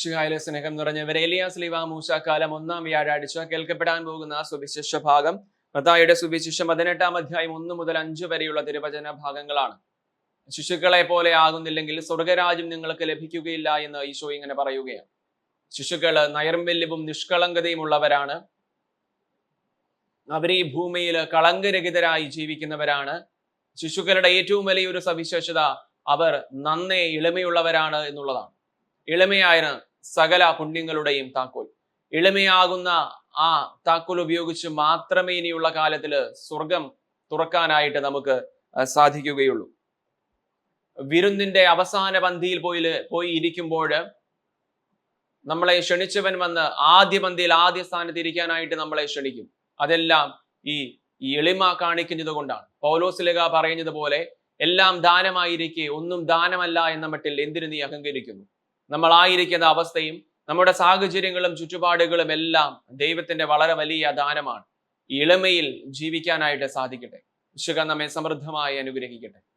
ശിഹായിലെ സ്നേഹം നിറഞ്ഞവരെ എലിയാസ് ലീവ മൂശാക്കാലം ഒന്നാം വ്യാഴാഴ്ച കേൾക്കപ്പെടാൻ പോകുന്ന സുവിശേഷ ഭാഗം. മതായുടെ സുവിശേഷം പതിനെട്ടാം അധ്യായം ഒന്ന് മുതൽ അഞ്ച് വരെയുള്ള തിരുവചന ഭാഗങ്ങളാണ്. ശിശുക്കളെ പോലെ ആകുന്നില്ലെങ്കിൽ സ്വർഗരാജ്യം നിങ്ങൾക്ക് ലഭിക്കുകയില്ല എന്ന് ഈശോ ഇങ്ങനെ പറയുകയാണ്. ശിശുക്കൾ നൈർമല്യവും നിഷ്കളങ്കതയും ഉള്ളവരാണ് അവർ ഈ ഭൂമിയിൽ കളങ്കരഹിതരായി ജീവിക്കുന്നവരാണ്. ശിശുക്കളുടെ ഏറ്റവും വലിയൊരു സവിശേഷത അവർ നന്നേ എളിമയുള്ളവരാണ് എന്നുള്ളതാണ്. എളിമയായ സകല പുണ്യങ്ങളുടെയും താക്കോൽ. ഇളമയാകുന്ന ആ താക്കോൽ ഉപയോഗിച്ച് മാത്രമേ ഇനിയുള്ള കാലത്തിൽ സ്വർഗം തുറക്കാനായിട്ട് നമുക്ക് സാധിക്കുകയുള്ളൂ. വിരുന്നിന്റെ അവസാന പന്തിയിൽ പോയി പോയി ഇരിക്കുമ്പോൾ നമ്മളെ ക്ഷണിച്ചവൻ വന്ന് ആദ്യ പന്തിയിൽ ആദ്യ സ്ഥാനത്ത് ഇരിക്കാനായിട്ട് നമ്മളെ ക്ഷണിക്കും. അതെല്ലാം ഈ എളിമ കാണിക്കുന്നത് കൊണ്ടാണ്. പൗലോസിലക പറയുന്നത് പോലെ എല്ലാം ദാനമായിരിക്കെ ഒന്നും ദാനമല്ല എന്ന മട്ടിൽ എന്തിനു നീ അഹങ്കരിക്കുന്നു? നമ്മൾ ആയിരിക്കുന്ന അവസ്ഥയും നമ്മുടെ സാഹചര്യങ്ങളും ചുറ്റുപാടുകളും എല്ലാം ദൈവത്തിന്റെ വളരെ വലിയ ദാനമാണ്. ഈ ഇളമയിൽ ജീവിക്കാനായിട്ട് സാധിക്കട്ടെ. വിശുഖ നമ്മെ സമൃദ്ധമായി അനുഗ്രഹിക്കട്ടെ.